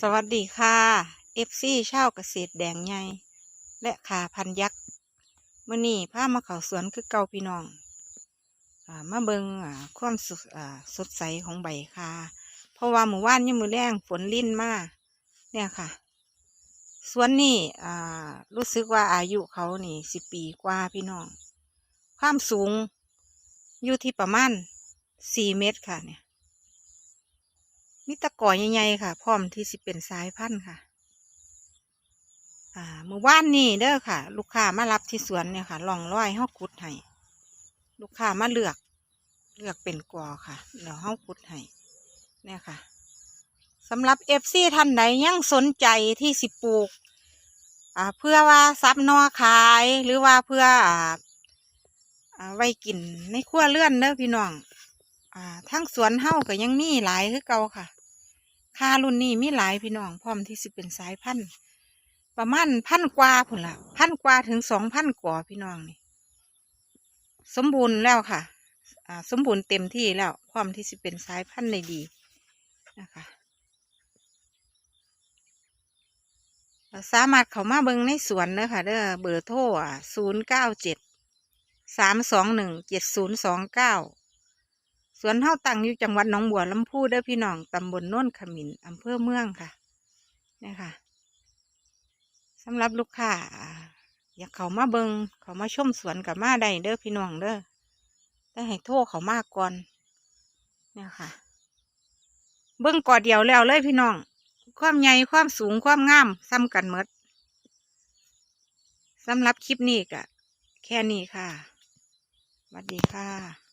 สวัสดีค่ะ FC ชาวเกษตรแดงใหญ่และขาพันยักษ์มื่อนี้พามาเขาสวนคือเก่าพี่น้องอมาเบิงความสสดใสของใบคาเพราะว่าหมู่ว่านยังมือแรงฝนลิ่นมากเนี่ยค่ะ สวนนี่รู้สึกว่าอายุเขานี่สิปีกว่าพี่น้อง ความสูงอยู่ที่ประมาณสี่เมตรค่ะเนี่ย มีตะกอใหญ่ๆค่ะ พร้อมที่สิเป็นสายพันธุ์ค่ะ อ่าเมื่อวานนี้เด้อค่ะ ลูกค้ามารับที่สวนเนี่ยค่ะลองร้อยเฮาขุดให้ลูกค้ามาเลือก เลือกเป็นกอค่ะแล้วเฮาขุดให้เนี่ยค่ะสำหรับเอฟซีท่านใดยังสนใจที่สิปลูกอ่าเพื่อว่าซับนอขายหรือว่าเพื่ออ่าไว้กินในครัวเรือนเด้อพี่น้องอ่าทั้งสวนเฮาก็ยังมีหลายคือเก่าค่ะ คารุ่นนี้มีหลายพี่น้องพร้อมที่สิเป็นสายพันธุ์ประมาณพันกว่าพุ่นละพันกว่าถึงสองพันกว่าพี่น้องนี่สมบูรณ์แล้วค่ะอ่าสมบูรณ์เต็มที่แล้วพร้อมที่สิเป็นสายพันธุ์ในดีนะคะสามารถเข้ามาเบิ่งในสวนเด้อค่ะเด้อเบอร์โทรอะศูนย์เก้าเจ็ดสามสองหนึ่งเจ็ดศูนย์สองเก้า สวนเฮาตั้งอยู่จังหวัดหนองบัวลำพูเด้อพี่น้องตำบลโน่นขมินอำเภอเมืองค่ะนี่ค่ะสำหรับลูกค้าอยากเขามาเบิงเขามาชมสวนกับมาได้เด้อพี่น้องเด้อแต่ให้โทรเขามากก่อนเนี่ยค่ะ เบิ้งกอดเดียวแล้วเลยพี่น้อง ความใหญ่ความสูงความงามซ้ำกันหมดสำหรับคลิปนี้ก็แค่นี้ค่ะสวัสดีค่ะ